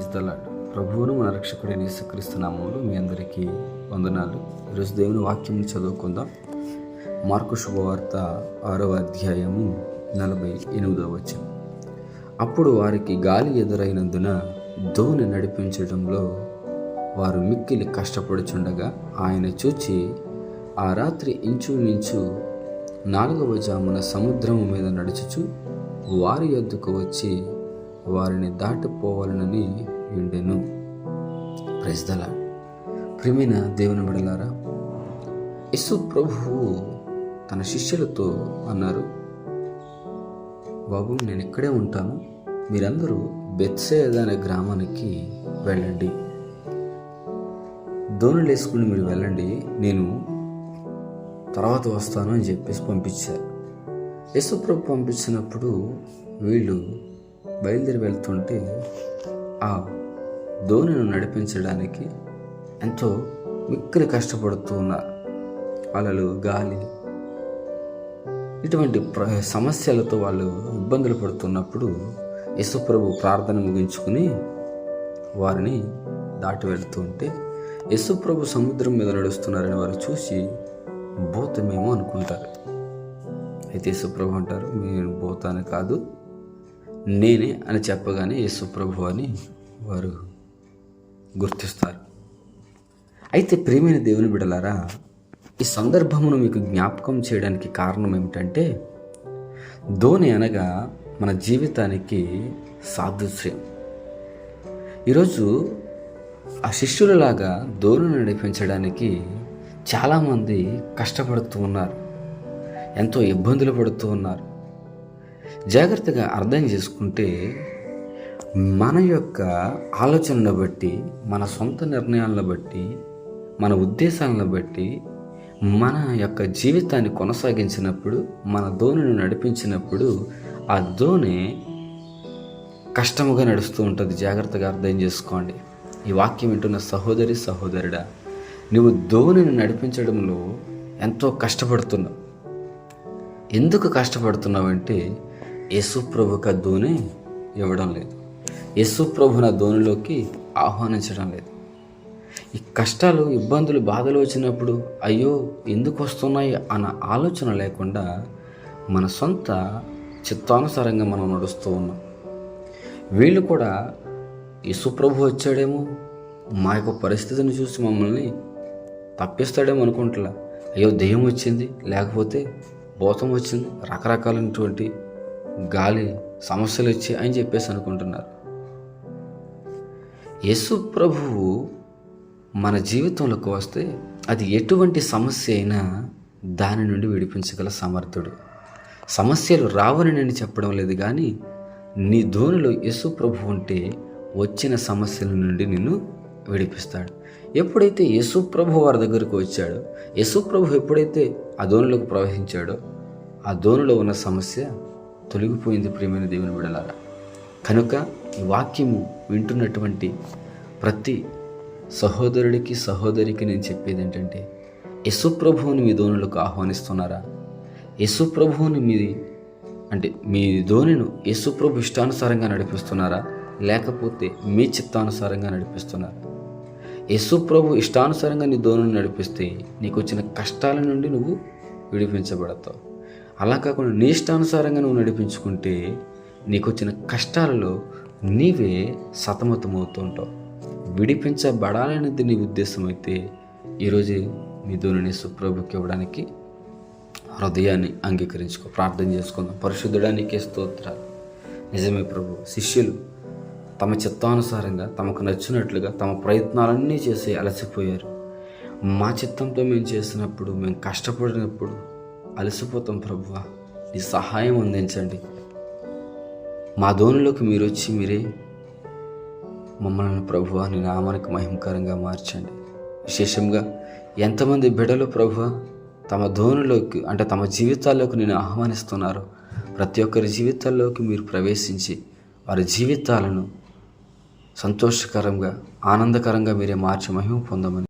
ఇస్తలాడు ప్రభువును మన రక్షకుడైన యేసుక్రీస్తునామంలో మీ అందరికీ వందనాలు. ఈరోజు దేవుని వాక్యం చదువుకుందాం. మార్కు శుభవార్త ఆరవ అధ్యాయము నలభై ఎనిమిదవ వచ్చిన అప్పుడు వారికి గాలి ఎదురైనందున దోణి నడిపించడంలో వారు మిక్కిలి కష్టపడుచుండగా ఆయన చూచి ఆ రాత్రి ఇంచుమించు నాలుగవ జామున సముద్రము మీద నడుచుచు వారి యొద్దకు వచ్చి వారిని దాటిపోవాలనని ఉండెను ప్రజల ప్రియమైన దేవుని బిడలారా యశు ప్రభువు తన శిష్యులతో అన్నారు బాబు నేను ఇక్కడే ఉంటాను. మీరందరూ బెత్సేద అనే గ్రామానికి వెళ్ళండి. దోణులు వేసుకుని మీరు వెళ్ళండి. నేను తర్వాత వస్తాను అని చెప్పేసి పంపించారు. యేసుప్రభు పంపించినప్పుడు వీళ్ళు బయలుదేరి వెళ్తుంటే ఆ ధోనిను నడిపించడానికి ఎంతో మిక్కిలి కష్టపడుతూ ఉన్నారు అలలు గాలి ఇటువంటి ప్ర సమస్యలతో వాళ్ళు ఇబ్బందులు పడుతున్నప్పుడు యశుప్రభు ప్రార్థన ముగించుకుని వారిని దాటి వెళుతుంటే యశుప్రభు సముద్రం మీద నడుస్తున్నారని వారు చూసి బోతమేమో అనుకుంటారు. అయితే యశుప్రభు అంటారు నేను భూతాన్ని కాదు నేనే అని చెప్పగానే యేసుప్రభు అని వారు గుర్తిస్తారు. అయితే ప్రేమైన దేవుని బిడలారా ఈ సందర్భమును మీకు జ్ఞాపకం చేయడానికి కారణం ఏమిటంటే ధోని అనగా మన జీవితానికి సాదృశ్యం. ఈరోజు ఆ శిష్యులలాగా ధోని నడిపించడానికి చాలామంది కష్టపడుతూ ఉన్నారు. ఎంతో ఇబ్బందులు పడుతూ ఉన్నారు. జాగ్రత్తగా అర్థం చేసుకుంటే మన యొక్క ఆలోచనను బట్టి మన సొంత నిర్ణయాలను బట్టి మన ఉద్దేశాలను బట్టి మన యొక్క జీవితాన్ని కొనసాగించినప్పుడు మన ధోనిని నడిపించినప్పుడు ఆ ధోని కష్టముగా నడుస్తూ ఉంటుంది. జాగ్రత్తగా అర్థం చేసుకోండి. ఈ వాక్యం వింటున్న సహోదరి సహోదరుడా నువ్వు ధోనిని నడిపించడంలో ఎంతో కష్టపడుతున్నావు. ఎందుకు కష్టపడుతున్నావంటే యేసు ప్రభుకి ఆ ధోని ఇవ్వడం లేదు. యేసు ప్రభు నా ధోనిలోకి ఆహ్వానించడం లేదు. ఈ కష్టాలు ఇబ్బందులు బాధలు వచ్చినప్పుడు అయ్యో ఎందుకు వస్తున్నాయి అన్న ఆలోచన లేకుండా మన సొంత చిత్తానుసారంగా మనం నడుస్తూ ఉన్నాం. వీళ్ళు కూడా యశుప్రభు వచ్చాడేమో మా యొక్క పరిస్థితిని చూసి మమ్మల్ని తప్పిస్తాడేమో అనుకుంటున్నా అయ్యో దెయ్యం వచ్చింది లేకపోతే భూతం వచ్చింది రకరకాలైనటువంటి గాలి సమస్యలు ఇచ్చి అని చెప్పేసి అనుకుంటున్నారు. యేసు ప్రభువు మన జీవితంలోకి వస్తే అది ఎటువంటి సమస్య అయినా దాని నుండి విడిపించగల సమర్థుడు. సమస్యలు రావని నేను చెప్పడం లేదు కానీ నీ ధోనిలో యశు ప్రభు ఉంటే వచ్చిన సమస్యల నుండి నిన్ను విడిపిస్తాడు. ఎప్పుడైతే యశు ప్రభు వారి దగ్గరకు వచ్చాడో యశు ప్రభు ఎప్పుడైతే ఆ ధోనిలోకి ప్రవహించాడో ఆ ధోనిలో ఉన్న సమస్య తొలగిపోయింది ప్రియమైన దేవుని విడలారా కనుక ఈ వాక్యము వింటున్నటువంటి ప్రతి సహోదరుడికి సహోదరికి నేను చెప్పేది ఏంటంటే యశుప్రభువుని మీ ధోనులకు ఆహ్వానిస్తున్నారా? యశుప్రభువుని మీ అంటే మీ ధోనిను యశుప్రభు ఇష్టానుసారంగా నడిపిస్తున్నారా? లేకపోతే మీ చిత్తానుసారంగా నడిపిస్తున్నారా? యశుప్రభు ఇష్టానుసారంగా నీ ధోనిని నడిపిస్తే నీకు వచ్చిన కష్టాల నుండి నువ్వు విడిపించబడతావు. అలా కాకుండా నీ ఇష్టానుసారంగా నువ్వు నడిపించుకుంటే నీకు వచ్చిన కష్టాలలో నీవే సతమతమవుతూ ఉంటావు విడిపించబడాలనేది నీ ఉద్దేశం అయితే ఈరోజు మీ ధోనిని సుప్రభుకి ఇవ్వడానికి హృదయాన్ని అంగీకరించుకో. ప్రార్థన చేసుకుందాం. పరిశుద్ధుడానికి స్తోత్రాలు నిజమే ప్రభు శిష్యులు తమ చిత్తానుసారంగా తమకు నచ్చినట్లుగా తమ ప్రయత్నాలన్నీ చేసి అలసిపోయారు. మా చిత్తంతో మేము చేసినప్పుడు మేము కష్టపడినప్పుడు అలసిపోతాం ప్రభువ. నీ సహాయం అందించండి. మా ధోనిలోకి మీరు వచ్చి మీరే మమ్మల్ని ప్రభువ నీ నామానికి మహిమకరంగా మార్చండి. విశేషంగా ఎంతమంది బిడలు ప్రభువ తమ ధోనిలోకి అంటే తమ జీవితాల్లోకి నేను ఆహ్వానిస్తున్నారు ప్రతి ఒక్కరి జీవితాల్లోకి మీరు ప్రవేశించి వారి జీవితాలను సంతోషకరంగా ఆనందకరంగా మీరే మార్చి మహిమ పొందమని